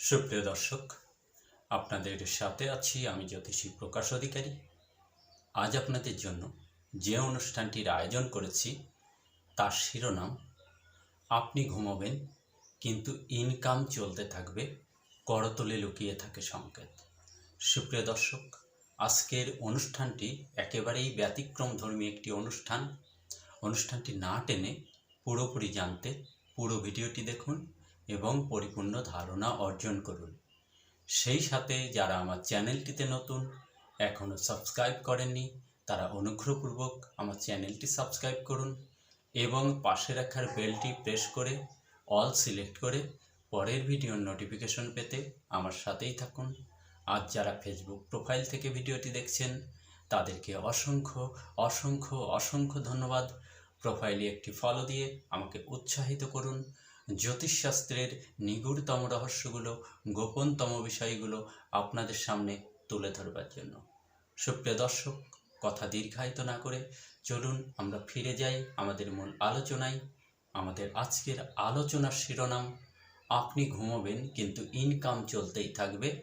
সুপ্রিয় দর্শক, আপনাদের সাথে আছি আমি জ্যোতিষী প্রকাশ অধিকারী। আজ আপনাদের জন্য যে অনুষ্ঠানটির আয়োজন করেছি, তার শিরোনাম, আপনি ঘুমোবেন, কিন্তু ইনকাম চলতে থাকবে, করতলে লুকিয়ে থাকে সংকেত। সুপ্রিয় দর্শক, আজকের অনুষ্ঠানটি একেবারেই ব্যতিক্রম ধর্মী একটি অনুষ্ঠান। অনুষ্ঠানটি না টেনে পুরোপুরি জানতে পুরো ভিডিওটি দেখুন। এবং পরিপূর্ণ ধারণা অর্জন করুন। সেই সাথে যারা আমার চ্যানেলটিতে নতুন এখনও সাবস্ক্রাইব করেননি, তারা অনুগ্রহপূর্বক আমার চ্যানেলটি সাবস্ক্রাইব করুন এবং পাশে রাখার বেলটি প্রেস করে, অল সিলেক্ট করে পরের ভিডিওর নোটিফিকেশন পেতে আমার সাথেই থাকুন। আর যারা ফেসবুক প্রোফাইল থেকে ভিডিওটি দেখছেন, তাদেরকে অসংখ্য অসংখ্য অসংখ্য ধন্যবাদ। প্রোফাইলে একটি ফলো দিয়ে আমাকে উৎসাহিত করুন। জ্যোতিষশাস্ত্রের নিগুড়তম রহস্যগুলো, গোপনতম বিষয়গুলো আপনাদের সামনে তুলে ধরবার জন্য। সুপ্রিয় দর্শক, কথা দীর্ঘায়িত না করে চলুন আমরা ফিরে যাই আমাদের মূল আলোচনায়। আমাদের আজকের আলোচনার শিরোনাম, আপনি ঘুমোবেন কিন্তু ইনকাম চলতেই থাকবে,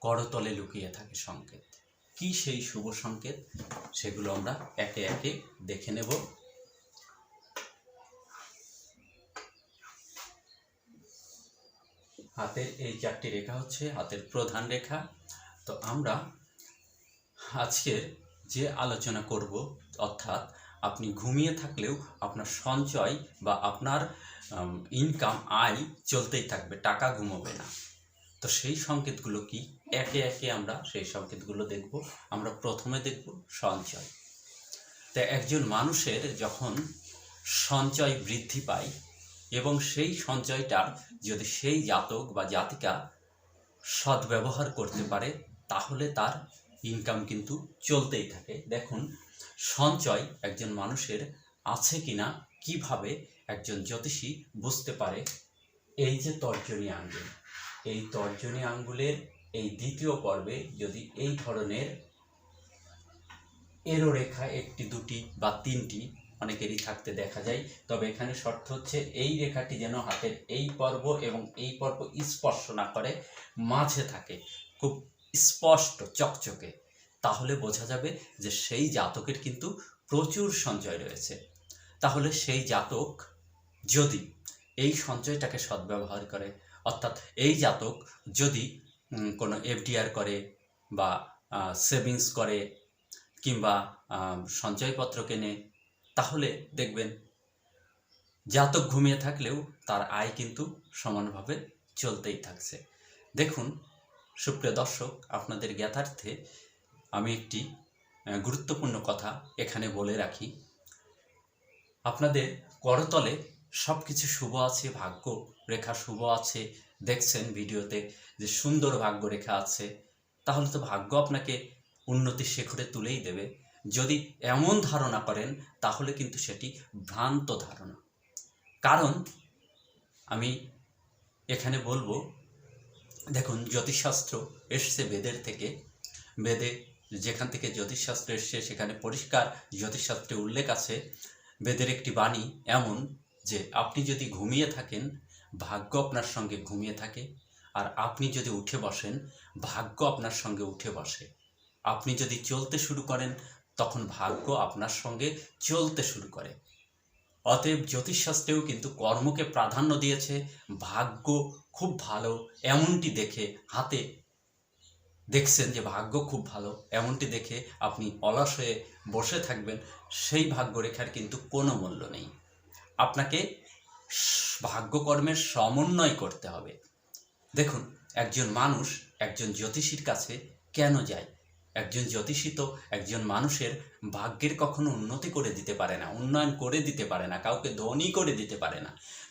করতলে লুকিয়ে থাকে সংকেত। কি সেই শুভ সংকেত? সেগুলো আমরা একে একে দেখে নেব। হাতের এই চারটি রেখা হচ্ছে হাতের প্রধান রেখা। তো আমরা আজকের যে আলোচনা করব, অর্থাৎ আপনি ঘুমিয়ে থাকলেও আপনার সঞ্চয় বা আপনার ইনকাম আয় চলতেই থাকবে, টাকা ঘুমোবে না। তো সেই সংকেতগুলো কি? একে একে আমরা সেই সংকেতগুলো দেখব, আমরা প্রথমে দেখব সঞ্চয়। তা একজন মানুষের যখন সঞ্চয় বৃদ্ধি পায় এবং সেই সঞ্চয়টার যদি সেই জাতক বা জাতিকা সদ্ব্যবহার করতে পারে, তাহলে তার ইনকাম কিন্তু চলতেই থাকে। দেখুন, সঞ্চয় একজন মানুষের আছে কিনা, কীভাবে একজন জ্যোতিষী বুঝতে পারে, এই যে তর্জনী আঙ্গুল। এই তর্জনী আঙ্গুলের এই দ্বিতীয় পর্বে যদি এই ধরনের এরো রেখা একটি, দুটি বা তিনটি অনেকেরই থাকতে দেখা যায়। তবে এখানে শর্ত হচ্ছে, এই রেখাটি যেন হাতের এই পর্ব এবং এই পর্ব স্পর্শ না করে, মাঝে থাকে, খুব স্পষ্ট, চকচকে। তাহলে বোঝা যাবে যে সেই জাতকের কিন্তু প্রচুর সঞ্চয় রয়েছে। তাহলে সেই জাতক যদি এই সঞ্চয়টাকে সদ্ব্যবহার করে, অর্থাৎ এই জাতক যদি কোনো এফডিআর করে বা সেভিংস করে কিংবা সঞ্চয়পত্র কেনে তাহলে দেখবেন, জাতক ঘুমিয়ে থাকলেও তার আয় কিন্তু সমানভাবে চলতেই থাকছে। দেখুন, সুপ্রিয় দর্শক, আপনাদের জ্ঞাতার্থে আমি একটি গুরুত্বপূর্ণ কথা এখানে বলে রাখি। আপনাদের করতলে সব কিছু শুভ আছে, ভাগ্য রেখা শুভ আছে। দেখছেন ভিডিওতে যে সুন্দর ভাগ্য রেখা আছে। তাহলে তো ভাগ্য আপনাকে উন্নতির শেখরে তুলেই দেবে। যদি এমন ধারণা করেন, তাহলে কিন্তু সেটি ভ্রান্ত ধারণা। কারণ আমি এখানে বলব, দেখুন, জ্যোতিষশাস্ত্র এসছে বেদের থেকে। বেদে যেখান থেকে জ্যোতিষশাস্ত্র এসছে, সেখানে পরিষ্কার জ্যোতিষশাস্ত্রে উল্লেখ আছে। বেদের একটি বাণী এমন যে, আপনি যদি ঘুমিয়ে থাকেন, ভাগ্য আপনার সঙ্গে ঘুমিয়ে থাকে। আর আপনি যদি উঠে বসেন, ভাগ্য আপনার সঙ্গে উঠে বসে। আপনি যদি চলতে শুরু করেন তখন ভাগ্য আপনার সঙ্গে চলতে শুরু করে। অতএব জ্যোতিষশাস্ত্রেও কিন্তু কর্মকে প্রাধান্য দিয়েছে। ভাগ্য খুব ভালো, এমনটি দেখে হাতে দেখছেন যে ভাগ্য খুব ভালো, এমনটি দেখে আপনি অলস হয়ে বসে থাকবেন, সেই ভাগ্যরেখার কিন্তু কোনো মূল্য নেই। আপনাকে ভাগ্যকর্মের সমন্বয় করতে হবে। দেখুন, একজন মানুষ একজন জ্যোতিষীর কাছে কেন যায়? একজন জ্যোতিষী তো একজন মানুষের ভাগ্যের কখনো উন্নতি করে দিতে পারে না, উন্নয়ন করে দিতে পারে না, কাউকে ধনী করে দিতে পারে না।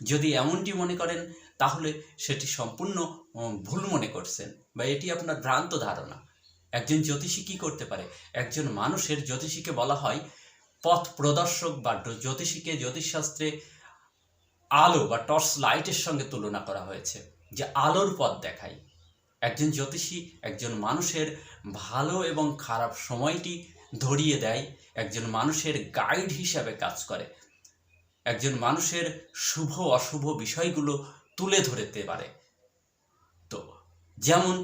যদি এমনটি মনে করেন, তাহলে সেটি সম্পূর্ণ ভুল মনে করছেন বা এটি আপনার ভ্রান্ত ধারণা। একজন জ্যোতিষী কী করতে পারে? একজন মানুষের জ্যোতিষীকে বলা হয় পথ প্রদর্শক বা জ্যোতিষীকে জ্যোতিষশাস্ত্রে আলো বা টর্চ লাইটের সঙ্গে তুলনা করা হয়েছে, যে আলোর পথ দেখায়। একজন জ্যোতিষী, একজন মানুষের ভালো এবং খারাপ সময়টি ধরিয়ে দেয়, একজন মানুষের গাইড হিসাবে কাজ করে, একজন মানুষের শুভ, অশুভ বিষয়গুলো তুলে ধরতে পারে। তো যেমন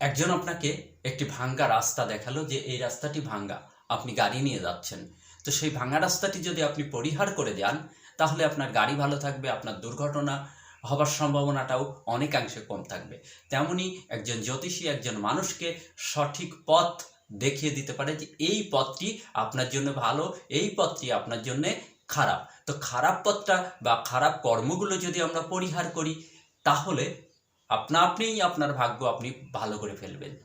একজন আপনাকে একটি ভাঙ্গা রাস্তা দেখাল যে এই রাস্তাটি ভাঙ্গা, আপনি গাড়ি নিয়ে যাচ্ছেন। তো সেই ভাঙ্গা রাস্তাটি যদি আপনি পরিহার করে যান তাহলে আপনার গাড়ি ভালো থাকবে, আপনার দুর্ঘটনা হবার সম্ভাবনাটাও অনেকাংশে কম থাকবে। তেমনি একজন জ্যোতিষী, একজন মানুষকে সঠিক পথ দেখিয়ে দিতে পারে যে এই পথটি আপনার জন্য ভালো, এই পথটি আপনার জন্য খারাপ। তো খারাপ পথটা বা খারাপ কর্মগুলো যদি আমরা পরিহার করি, তাহলে আপনা আপনিই আপনার ভাগ্য আপনি ভালো করে ফেলবেন।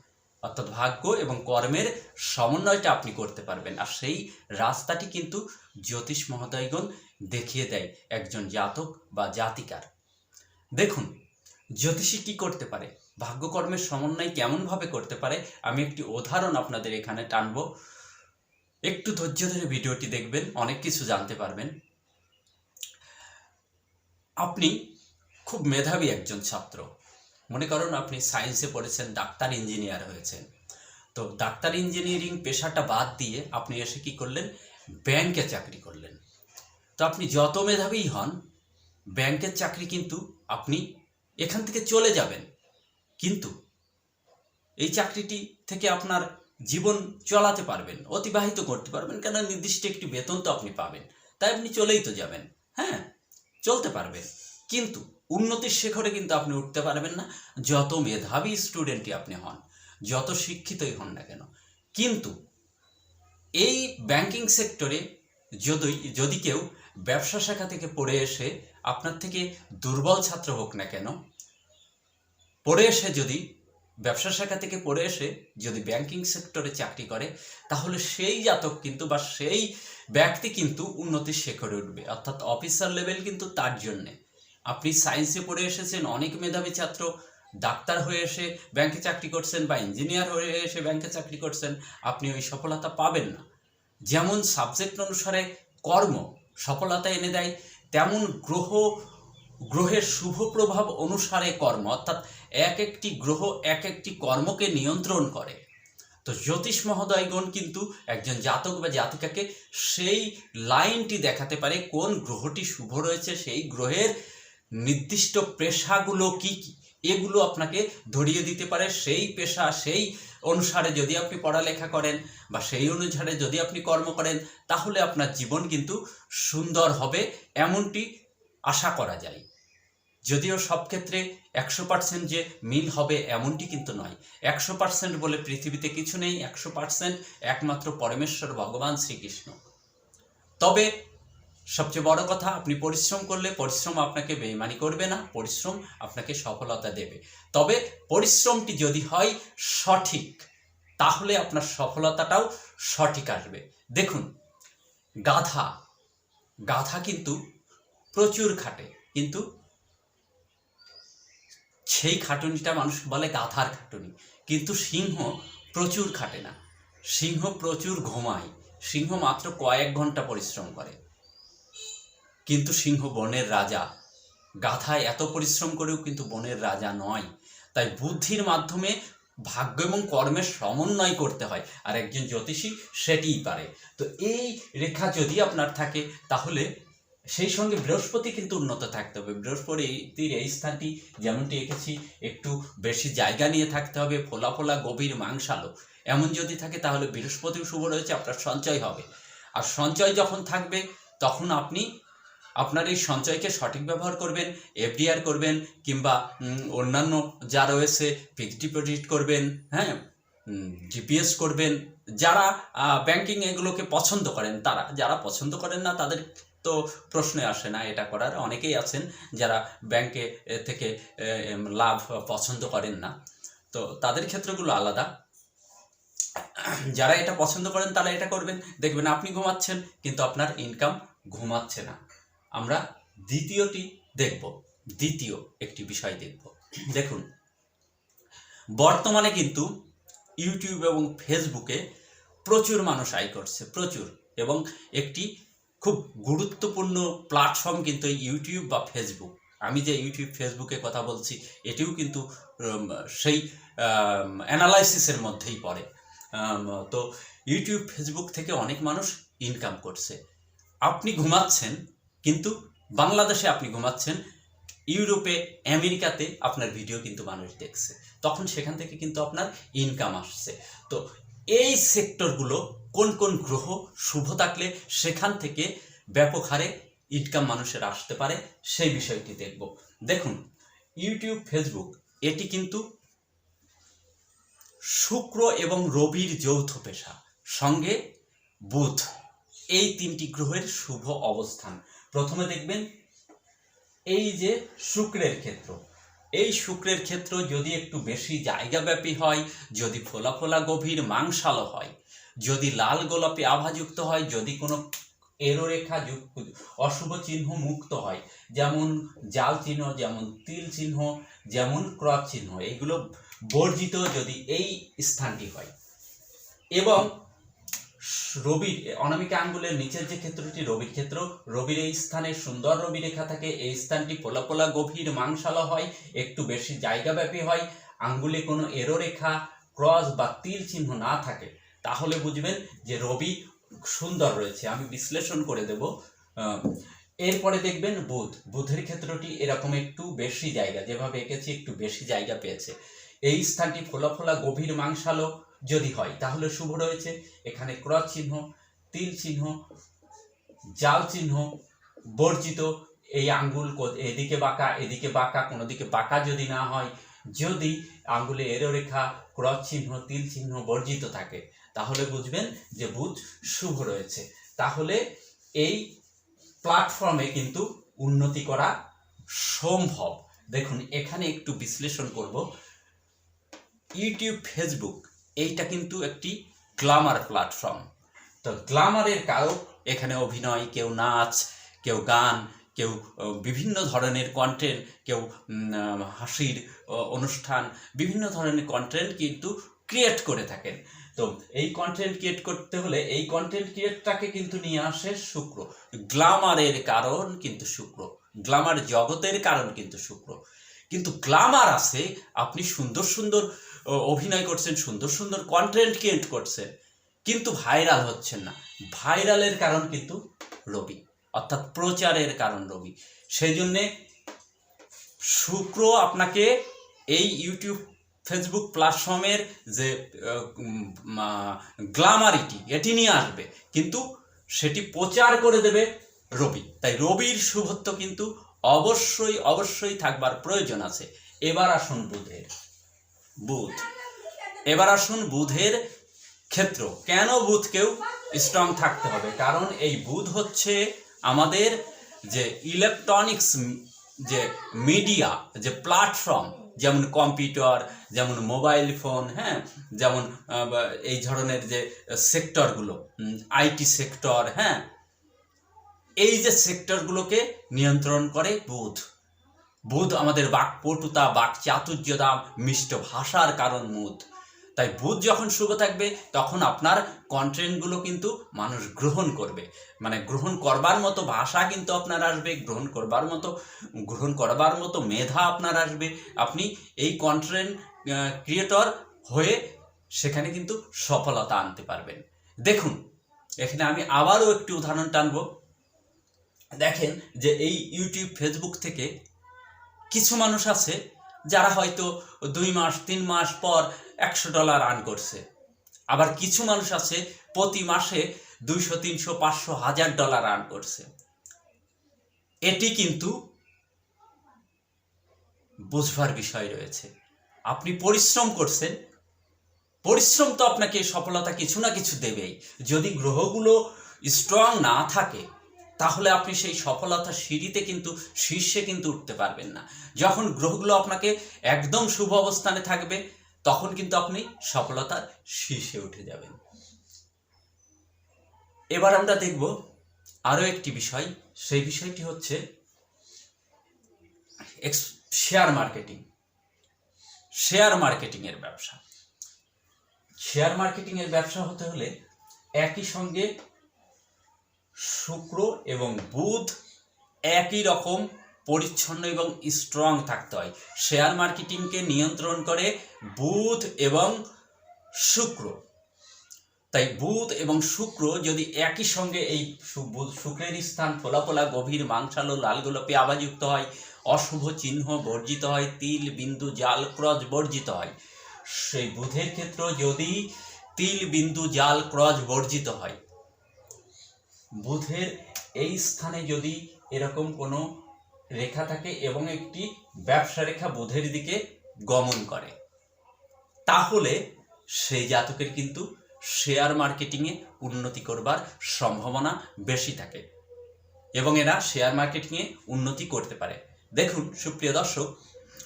অর্থাৎ ভাগ্য এবং কর্মের সমন্বয়টা আপনি করতে পারবেন। আর সেই রাস্তাটি কিন্তু জ্যোতিষ মহোদয়গণ দেখিয়ে দেয় একজন জাতক বা জাতিকার। দেখুন, জ্যোতিষী কি করতে পারে? ভাগ্যকর্মের সমন্বয় কেমনভাবে করতে পারে? আমি একটি উদাহরণ আপনাদের এখানে টানব। একটু ধৈর্য ধরে ভিডিওটি দেখবেন, অনেক কিছু জানতে পারবেন। আপনি খুব মেধাবী একজন ছাত্র। মনে করুন আপনি সায়েন্সে পড়েছেন, ডাক্তার ইঞ্জিনিয়ার হয়েছেন। তো ডাক্তার ইঞ্জিনিয়ারিং পেশাটা বাদ দিয়ে আপনি এসে কি করলেন? ব্যাংকে চাকরি করলেন। তো আপনি যত মেধাবী হন, ব্যাংকের চাকরি কিন্তু আপনি এখান থেকে চলে যাবেন। কিন্তু এই চাকরিটি থেকে আপনার জীবন চলাতে পারবেন, অতিবাহিত করতে পারবেন কেন নির্দিষ্ট একটি বেতন তো আপনি পাবেন। তাই আপনি চলেই তো যাবেন হ্যাঁ? চলতে পারবেন। কিন্তু উন্নতির শেখরে কিন্তু আপনি উঠতে পারবেন না, যত মেধাবী স্টুডেন্টই আপনি হন, যত শিক্ষিতই হন না কেন। কিন্তু এই ব্যাংকিং সেক্টরে যদি যদি কেউ ব্যবসা শাখা থেকে পড়ে এসে আপনার থেকে দুর্বল ছাত্র হোক না কেন, পড়ে এসে যদি, ব্যবসা শাখা থেকে পড়ে এসে যদি ব্যাংকিং সেক্টরে চাকরি করে, তাহলে সেই জাতক কিন্তু বা সেই ব্যক্তি কিন্তু উন্নতির শেখরে উঠবে। অর্থাৎ অফিসার লেভেল কিন্তু তার জন্যে। আপনি সায়েন্সে পড়ে এসেছেন, অনেক মেধাবী ছাত্র, ডাক্তার হয়ে এসে ব্যাংকে চাকরি করছেন বা ইঞ্জিনিয়ার হয়ে এসে ব্যাংকে চাকরি করছেন, আপনি ওই সফলতা পাবেন না। যেমন সাবজেক্ট অনুসারে কর্ম সফলতা এনে দেয়। তেমন গ্রহ, গ্রহের শুভ প্রভাব অনুসারে কর্ম, অর্থাৎ এক একটি গ্রহ এক একটি কর্মকে নিয়ন্ত্রণ করে। তো জ্যোতিষ মহোদয়গণ কিন্তু একজন জাতক বা জাতিকাকে সেই লাইনটি দেখাতে পারে, কোন গ্রহটি শুভ রয়েছে, সেই গ্রহের নির্দিষ্ট পেশাগুলো কি কি? এগুলো আপনাকে ধরিয়ে দিতে পারে। সেই পেশা, সেই অনুসারে যদি আপনি পড়ালেখা করেন বা সেই অনুসারে যদি আপনি কর্ম করেন, তাহলে আপনার জীবন কিন্তু সুন্দর হবে এমনটি আশা করা যায়। যদিও সব ক্ষেত্রে একশো পার্সেন্ট যে মিল হবে এমনটি কিন্তু নয়। একশো পার্সেন্ট বলে পৃথিবীতে কিছু নেই, একশো পার্সেন্ট একমাত্র পরমেশ্বর, ভগবান শ্রীকৃষ্ণ। তবে সবচেয়ে বড় কথা, আপনি পরিশ্রম করলে পরিশ্রম আপনাকে বেইমানি করবে না, পরিশ্রম আপনাকে সফলতা দেবে। তবে পরিশ্রমটি যদি হয় সঠিক, তাহলে আপনার সফলতাটাও সঠিক আসবে। দেখুন, গাধা গাধা কিন্তু প্রচুর খাটে, কিন্তু সেই খাটুনিটা মানুষ বলে গাধার খাটুনি। কিন্তু সিংহ প্রচুর খাটে না। সিংহ প্রচুর ঘুমায়। সিংহ মাত্র কয়েক ঘণ্টা পরিশ্রম করে। কিন্তু সিংহ বনের রাজা। গাধায় এত পরিশ্রম করেও কিন্তু বনের রাজা নয়। তাই বুদ্ধির মাধ্যমে ভাগ্য এবং কর্মের সমন্বয় করতে হয়। আর একজন জ্যোতিষী সেটিই পারে। তো এই রেখা যদি আপনার থাকে, তাহলে সেই সঙ্গে বৃহস্পতি কিন্তু উন্নত থাকতে হবে। বৃহস্পতির এই স্থানটি যেমনটি এঁকেছি, একটু বেশি জায়গা নিয়ে থাকতে হবে, ফোলা ফোলা গভীর মাংসালো এমন যদি থাকে, তাহলে বৃহস্পতিও শুভ রয়েছে, আপনার সঞ্চয় হবে। আর সঞ্চয় যখন থাকবে, তখন আপনি আপনার এই সঞ্চয়কে সঠিক ব্যবহার করবেন, এফডিআর করবেন, কিংবা অন্যান্য যা রয়েছে, ফিক্সড ডিপোজিট করবেন হ্যাঁ? জিপিএস করবেন। যারা ব্যাংকিং এগুলোকে পছন্দ করেন, তারা, যারা পছন্দ করেন না, তাদের তো প্রশ্নে আসে না, এটা করার। অনেকেই আছেন যারা ব্যাংকে থেকে লাভ পছন্দ করেন না। তো তাদের ক্ষেত্রগুলো আলাদা। যারা এটা পছন্দ করেন, তারা এটা করবেন। দেখবেন আপনি ঘুমাচ্ছেন, কিন্তু আপনার ইনকাম ঘুমাচ্ছে না। আমরা দ্বিতীয়টি দেখব, দ্বিতীয় একটি বিষয় দেখব। দেখুন, বর্তমানে কিন্তু ইউটিউব এবং ফেসবুকে প্রচুর মানুষ আয় করছে, প্রচুর। এবং একটি খুব গুরুত্বপূর্ণ প্ল্যাটফর্ম কিন্তু ইউটিউব বা ফেসবুক আমি যে ইউটিউব ফেসবুকে কথা বলছি, এটিও কিন্তু সেই অ্যানালাইসিসের মধ্যেই পড়ে। তো ইউটিউব ফেসবুক থেকে অনেক মানুষ ইনকাম করছে। আপনি ঘুমাচ্ছেন কিন্তু বাংলাদেশে আপনি ঘুমাচ্ছেন, ইউরোপে, আমেরিকাতে আপনার ভিডিও কিন্তু মানুষ দেখছে। তখন সেখান থেকে কিন্তু আপনার ইনকাম আসছে। তো এই সেক্টরগুলো কোন কোন গ্রহ শুভ থাকলে সেখান থেকে ব্যাপক হারে ইনকাম মানুষের আসতে পারে, সেই বিষয়টি দেখব। দেখুন ইউটিউব ফেসবুক এটি কিন্তু শুক্র এবং রবির যৌথ পেশা, সঙ্গে বুধ, এই তিনটি গ্রহের শুভ অবস্থান। প্রথমে দেখবেন এই যে শুক্রের ক্ষেত্র। এই শুক্রের ক্ষেত্র যদি একটু বেশি জায়গাব্যাপী হয়, যদি ফোলা ফোলা গভীর মাংসালো হয়, যদি লাল গোলাপি আভাযুক্ত হয়, যদি কোনো এরোরেখা অশুভ চিহ্ন মুক্ত হয়, যেমন জাল চিহ্ন, যেমন তিল চিহ্ন, যেমন ক্রস চিহ্ন এইগুলো বর্জিত যদি এই স্থানটি হয়। এবং রবির, অনামিকা আঙ্গুলের নিচের যে ক্ষেত্রটি, রবির ক্ষেত্র, রবির এই স্থানে সুন্দর রবি রেখা থাকে, এই স্থানটি পোলা পোলা গভীর মাংসালো হয়, একটু বেশি জায়গাব্যাপী হয়, আঙ্গুলে কোনো এরো রেখা, ক্রস বা তিল চিহ্ন না থাকে। তাহলে বুঝবেন যে রবি সুন্দর রয়েছে। আমি বিশ্লেষণ করে দেব। এরপরে দেখবেন বুধ। বুধের ক্ষেত্রটি এরকম একটু বেশি জায়গা, যেভাবে এঁকেছি, একটু বেশি জায়গা পেয়েছে। এই স্থানটি ফোলা ফোলা গভীর মাংসালো যদি হয়। তাহলে শুভ রয়েছে। এখানে ক্রস চিহ্ন, তিল চিহ্ন, জাল চিহ্ন বর্জিত। এই আঙ্গুল এদিকে বাঁকা এদিকে বাঁকা, কোনো দিকে বাঁকা যদি না হয়, যদি আঙ্গুলে এরো রেখা, ক্রস চিহ্ন, তিল চিহ্ন বর্জিত থাকে, তাহলে বুঝবেন যে বুধ শুভ রয়েছে। তাহলে এই প্ল্যাটফর্মে কিন্তু উন্নতি করা সম্ভব। দেখুন, এখানে একটু বিশ্লেষণ করব। ইউটিউব ফেসবুক এইটা কিন্তু একটি গ্লামার প্ল্যাটফর্ম। তো গ্লামারের কারক, এখানে অভিনয়, কেউ নাচ, কেউ গান, কেউ বিভিন্ন ধরনের কন্টেন্ট কেউ হাসির অনুষ্ঠান, বিভিন্ন ধরনের কন্টেন্ট কিন্তু ক্রিয়েট করে থাকেন। তো এই কন্টেন্ট ক্রিয়েট করতে হলে এই কন্টেন্ট ক্রিয়েটটাকে কিন্তু নিয়ে আসে শুক্র। গ্লামারের কারণ কিন্তু শুক্র। গ্লামার জগতের কারণ কিন্তু শুক্র। কিন্তু গ্লামার আছে, আপনি সুন্দর সুন্দর অভিনয় করছেন, সুন্দর সুন্দর কন্টেন্ট ক্রিয়েট করছেন, কিন্তু ভাইরাল হচ্ছেন না। ভাইরালের কারণ কিন্তু রবি, অর্থাৎ প্রচারের কারণ রবি। সেই জন্যে শুক্র আপনাকে এই ইউটিউব ফেসবুক প্ল্যাটফর্মের যে গ্লামারিটি এটি নিয়ে আসবে। কিন্তু সেটি প্রচার করে দেবে রবি। তাই রবির শুভত্ব কিন্তু অবশ্যই অবশ্যই থাকবার প্রয়োজন আছে। এবার আসুন বুধের। বুধ। এবার আসুন বুধের ক্ষেত্র। কেন বুধকেও স্ট্রং থাকতে হবে? কারণ এই বুধ হচ্ছে আমাদের যে ইলেকট্রনিক্স যে মিডিয়া যে প্ল্যাটফর্ম যেমন কম্পিউটার যেমন মোবাইল ফোন হ্যাঁ? যেমন এই ধরনের যে সেক্টরগুলো আইটি সেক্টর হ্যাঁ? এই যে সেক্টরগুলোকে নিয়ন্ত্রণ করে বুধ। বুধ আমাদের বাকপটুতা বাক চাতুর্যতা মিষ্ট ভাষার কারণ মুদ। তাই বুধ যখন শুভ থাকবে, তখন আপনার কন্টেন্টগুলো কিন্তু মানুষ গ্রহণ করবে। মানে গ্রহণ করবার মতো ভাষা কিন্তু আপনার আসবে, গ্রহণ করবার মতো, গ্রহণ করবার মতো মেধা আপনার আসবে। আপনি এই কন্টেন্ট ক্রিয়েটর হয়ে সেখানে কিন্তু সফলতা আনতে পারবেন। দেখুন, এখানে আমি আবারও একটি উদাহরণ টানব। দেখেন যে এই ইউটিউব ফেসবুক থেকে কিছু মানুষ আছে যারা হয়তো দুই মাস, তিন মাস পর একশো ডলার আর্ন করছে। আবার কিছু মানুষ আছে প্রতি মাসে দুইশো, তিনশো, পাঁচশো, হাজার ডলার আর্ন করছে। এটি কিন্তু বুঝবার বিষয় রয়েছে। আপনি পরিশ্রম করছেন, পরিশ্রম তো আপনাকে সফলতা কিছু না কিছু দেবেই। যদি গ্রহগুলো স্ট্রং না থাকে তাহলে আপনি সেই সফলতার সিঁড়িতে কিন্তু, শীর্ষে কিন্তু উঠতে পারবেন না। যখন গ্রহগুলো আপনাকে একদম শুভ অবস্থানে থাকবে, তখন কিন্তু আপনি সফলতার শীর্ষে উঠে যাবেন। এবার আমরা দেখব আরও একটি বিষয়। সেই বিষয়টি হচ্ছে শেয়ার মার্কেটিং। শেয়ার মার্কেটিংয়ের ব্যবসা। শেয়ার মার্কেটিংয়ের ব্যবসা হতে হলে একই সঙ্গে শুক্র এবং বুধ একই রকম, পরিচ্ছন্ন এবং স্ট্রং থাকতে হয়। শেয়ার মার্কেটিংকে নিয়ন্ত্রণ করে বুধ এবং শুক্র। তাই বুধ এবং শুক্র যদি একই সঙ্গে এই শুক্রের স্থান ফোলা ফোলা গভীর, মাংসালো, লাল গোলাপি আবাযুক্ত হয়, অশুভ চিহ্ন বর্জিত হয়, তিল, বিন্দু, জাল ক্রজ বর্জিত হয়। সেই বুধের ক্ষেত্র যদি তিল, বিন্দু, জাল ক্রজ বর্জিত হয়। বুধের এই স্থানে যদি এরকম কোনো রেখা থাকে এবং একটি ব্যবসা রেখা বুধের দিকে গমন করে, তাহলে সেই জাতকের কিন্তু শেয়ার মার্কেটিংয়ে উন্নতি করবার সম্ভাবনা বেশি থাকে এবং এরা শেয়ার মার্কেটিংয়ে উন্নতি করতে পারে। দেখুন, সুপ্রিয় দর্শক,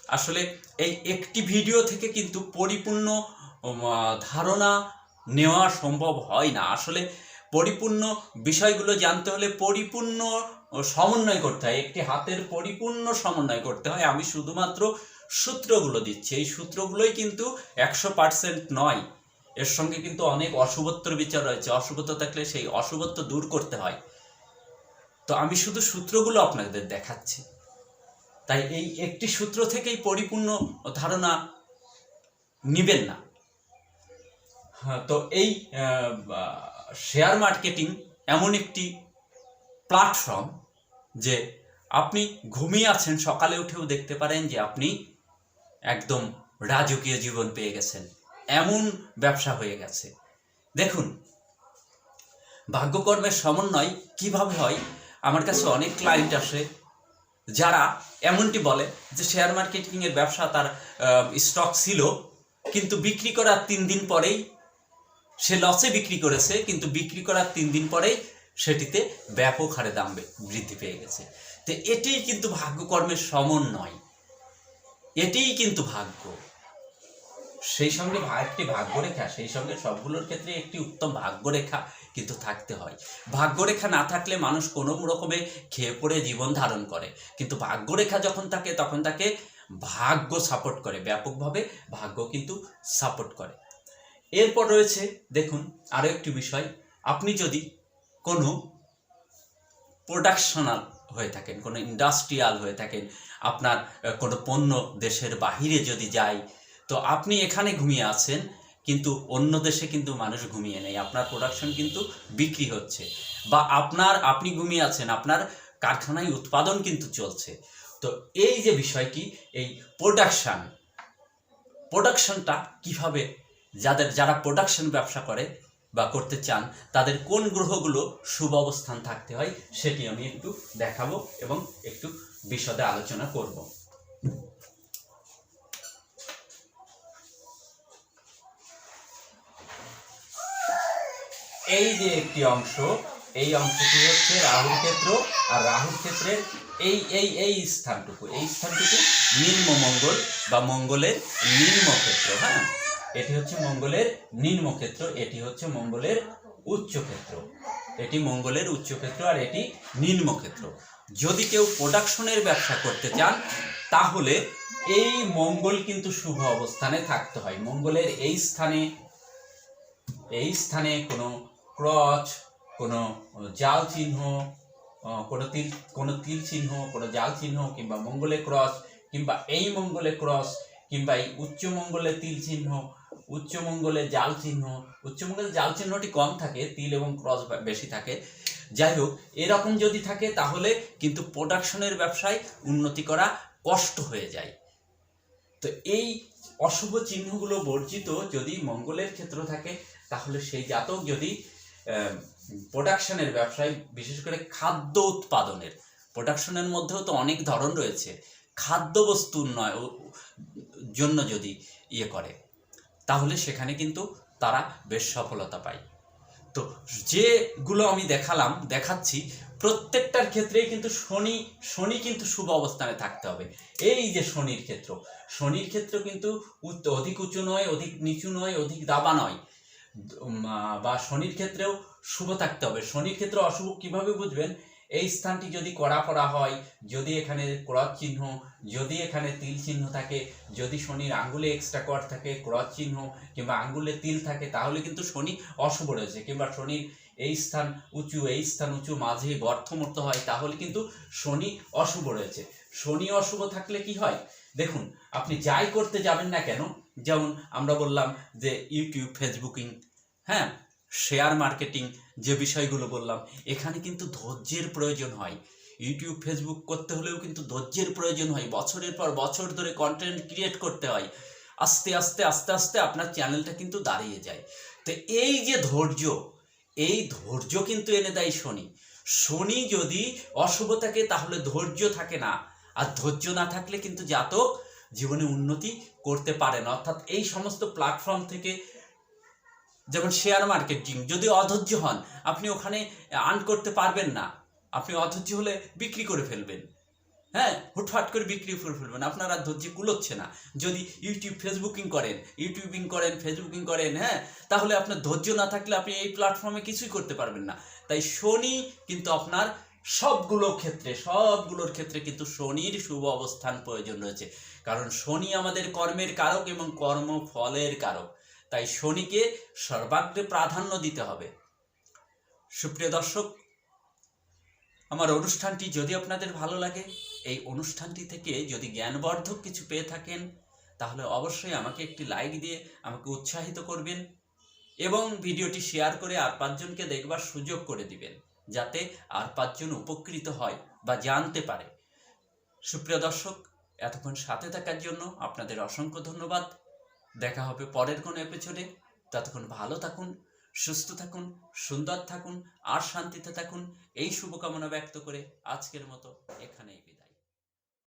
আসলে এই একটি ভিডিও থেকে কিন্তু পরিপূর্ণ ধারণা নেওয়া সম্ভব হয় না। আসলে পরিপূর্ণ বিষয়গুলো জানতে হলে পরিপূর্ণ সমন্বয় করতে হয়। একটি হাতের পরিপূর্ণ সমন্বয় করতে হয়। আমি শুধুমাত্র সূত্রগুলো দিচ্ছি। এই সূত্রগুলোই কিন্তু একশো পার্সেন্ট নয়। এর সঙ্গে কিন্তু অনেক অশুভত্বর বিচার রয়েছে। অশুভত্ব থাকলে সেই অশুভত্ব দূর করতে হয়। তো আমি শুধু সূত্রগুলো আপনাদের দেখাচ্ছি। তাই এই একটি সূত্র থেকেই পরিপূর্ণ ধারণা নিবেন না। হ্যাঁ, তো এই শেয়ার মার্কেটিং এমন একটি প্ল্যাটফর্ম যে আপনি ঘুমিয়ে আছেন, সকালে উঠেও দেখতে পারেন যে আপনি একদম রাজকীয় জীবন পেয়ে গেছেন। এমন ব্যবসা হয়ে গেছে। দেখুন, ভাগ্যকর্মের সমন্বয় কীভাবে হয়, আমার কাছে অনেক ক্লায়েন্ট আসে, যারা এমনটি বলে যে শেয়ার মার্কেটিংয়ের ব্যবসা তার স্টক ছিল, কিন্তু বিক্রি করার তিন দিন পরেই সে লসে বিক্রি করেছে, কিন্তু বিক্রি করার তিন দিন পরেই সেটিতে ব্যাপক হারে দাম বৃদ্ধি পেয়ে গেছে। তো এটিই কিন্তু ভাগ্যকর্মের সমন্বয় এটিই কিন্তু ভাগ্য। সেই সঙ্গে একটি ভাগ্যরেখা, সেই সঙ্গে সবগুলোর ক্ষেত্রে একটি উত্তম ভাগ্যরেখা কিন্তু থাকতে হয়। ভাগ্যরেখা না থাকলে মানুষ কোনো রকমে খেয়ে পড়ে জীবন ধারণ করে। কিন্তু ভাগ্যরেখা যখন থাকে, তখন তাকে ভাগ্য সাপোর্ট করে। ব্যাপকভাবে ভাগ্য কিন্তু সাপোর্ট করে। এরপর রয়েছে, দেখুন আরও একটি বিষয়। আপনি যদি কোনো প্রোডাকশনাল হয়ে থাকেন, কোনো ইন্ডাস্ট্রিয়াল হয়ে থাকেন, আপনার কোনো পণ্য দেশের বাহিরে যদি যায় তো আপনি এখানে ঘুমিয়ে আছেন, কিন্তু অন্য দেশে কিন্তু মানুষ ঘুমিয়ে নেই। আপনার প্রোডাকশন কিন্তু বিক্রি হচ্ছে। বা আপনার, আপনি ঘুমিয়ে আছেন, আপনার কারখানায় উৎপাদন কিন্তু চলছে। তো এই যে বিষয়টি, এই প্রোডাকশন, প্রোডাকশনটা কীভাবে যাদের যারা প্রোডাকশন ব্যবসা করে বা করতে চান, তাদের কোন গ্রহগুলো শুভ অবস্থান থাকতে হয় সেটি আমি একটু দেখাবো এবং একটু বিশদে আলোচনা করব। এই যে একটি অংশ, এই অংশটি হচ্ছে রাহুর ক্ষেত্র আর রাহুর ক্ষেত্রের এই এই এই স্থানটুকু। এই স্থানটুকু নিম্ন মঙ্গল বা মঙ্গলের নিম্ন ক্ষেত্র হ্যাঁ? এটি হচ্ছে মঙ্গলের নিম্ন ক্ষেত্র এটি হচ্ছে মঙ্গলের উচ্চ ক্ষেত্র এটি মঙ্গলের উচ্চ ক্ষেত্র আর এটি নিম্ন ক্ষেত্র যদি কেউ প্রোডাকশনের ব্যবসা করতে চান, তাহলে এই মঙ্গল কিন্তু শুভ অবস্থানে থাকতে হয়। মঙ্গলের এই স্থানে এই স্থানে কোনো ক্রচ, কোনো জাল চিহ্ন কোনো তিল কোনো তিল চিহ্ন, কোনো জাল চিহ্ন কিংবা মঙ্গলে ক্রস কিংবা এই মঙ্গলে ক্রস কিংবা এই উচ্চ মঙ্গলে তিল চিহ্ন উচ্চ মঙ্গলে জাল চিহ্ন উচ্চ মঙ্গলে জাল চিহ্নটি কম থাকে, তিল এবং ক্রস বেশি থাকে। যাই হোক, এরকম যদি থাকে, তাহলে কিন্তু প্রোডাকশনের ব্যবসায় উন্নতি করা কষ্ট হয়ে যায়। তো এই অশুভ চিহ্নগুলো বর্জিত যদি মঙ্গলের ক্ষেত্র থাকে, তাহলে সেই জাতক যদি প্রোডাকশনের ব্যবসায়, বিশেষ করে খাদ্য উৎপাদনের প্রোডাকশনের মধ্যেও তো অনেক ধরন রয়েছে খাদ্য বস্তু নয় জন্য যদি ইয়ে করে। তাহলে সেখানে কিন্তু তারা বেশ সফলতা পায়। তো যেগুলো আমি দেখালাম, দেখাচ্ছি, প্রত্যেকটার ক্ষেত্রেই কিন্তু শনি শনি কিন্তু শুভ অবস্থানে থাকতে হবে। এই যে শনির ক্ষেত্র শনির ক্ষেত্র কিন্তু অধিক উঁচু নয়, অধিক নিচু নয়, অধিক দাবা নয়। বা শনির ক্ষেত্রেও শুভ থাকতে হবে। শনির ক্ষেত্রে অশুভ কীভাবে বুঝবেন? এই স্থানটি যদি কড়া করা হয়, যদি এখানে ক্রস চিহ্ন, যদি এখানে তিল চিহ্ন থাকে, যদি শনির আঙ্গুলে এক্সট্রা কর থাকে, ক্রস চিহ্ন কিংবা আঙ্গুলে তিল থাকে, তাহলে কিন্তু শনি অশুভ রয়েছে। কিংবা শনির এই স্থান উঁচু, এই স্থান উঁচু, মাঝে বর্থমূর্ত হয়, তাহলে কিন্তু শনি অশুভ রয়েছে। শনি অশুভ থাকলে কি হয়? দেখুন, আপনি যাই করতে যাবেন না কেন, যেমন আমরা বললাম যে ইউটিউব ফেসবুকিং হ্যাঁ শেয়ার মার্কেটিং যে বিষয়গুলো বললাম, এখানে কিন্তু ধৈর্যের প্রয়োজন হয়। ইউটিউব ফেসবুক করতে হলেও কিন্তু ধৈর্যের প্রয়োজন হয়। বছরের পর বছর ধরে কন্টেন্ট ক্রিয়েট করতে হয়। আস্তে আস্তে আস্তে আস্তে আপনার চ্যানেলটা কিন্তু দাঁড়িয়ে যায়। তো এই যে ধৈর্য, এই ধৈর্য কিন্তু এনে দেয় শনি। শনি যদি অশুভ থাকে তাহলে ধৈর্য থাকে না। আর ধৈর্য না থাকলে কিন্তু জাতক জীবনে উন্নতি করতে পারে না। অর্থাৎ এই সমস্ত প্ল্যাটফর্ম থেকে যেমন শেয়ার মার্কেটিং যদি অধৈর্য হন, আপনি ওখানে আর্ন করতে পারবেন না। আপনি অধৈর্য হলে বিক্রি করে ফেলবেন। হ্যাঁ হুটফাট করে বিক্রি করে ফেলবেন। আপনার আর ধৈর্য কুলোচ্ছে না। যদি ইউটিউব ফেসবুকিং করেন ইউটিউবিং করেন ফেসবুকিং করেন হ্যাঁ তাহলে আপনার ধৈর্য না থাকলে আপনি এই প্ল্যাটফর্মে কিছুই করতে পারবেন না। তাই শনি কিন্তু আপনার সবগুলো ক্ষেত্রে, সবগুলোর ক্ষেত্রে কিন্তু শনির শুভ অবস্থান প্রয়োজন রয়েছে। কারণ শনি আমাদের কর্মের কারক এবং কর্ম ফলের কারক। তাই শনিকে সর্বাগ্রে প্রাধান্য দিতে হবে। সুপ্রিয় দর্শক, আমার অনুষ্ঠানটি যদি আপনাদের ভালো লাগে, এই অনুষ্ঠানটি থেকে যদি জ্ঞানবর্ধক কিছু পেয়ে থাকেন, তাহলে অবশ্যই আমাকে একটি লাইক দিয়ে আমাকে উৎসাহিত করবেন এবং ভিডিওটি শেয়ার করে আর পাঁচজনকে দেখবার সুযোগ করে দিবেন, যাতে আর পাঁচজন উপকৃত হয় বা জানতে পারে। সুপ্রিয় দর্শক, এতক্ষণ সাথে থাকার জন্য আপনাদের অসংখ্য ধন্যবাদ। দেখা হবে পরের কোনো এপিসোডে ততক্ষণ ভালো থাকুন, সুস্থ থাকুন, সুন্দর থাকুন, আর শান্তিতে থাকুন। এই শুভকামনা ব্যক্ত করে আজকের মতো এখানেই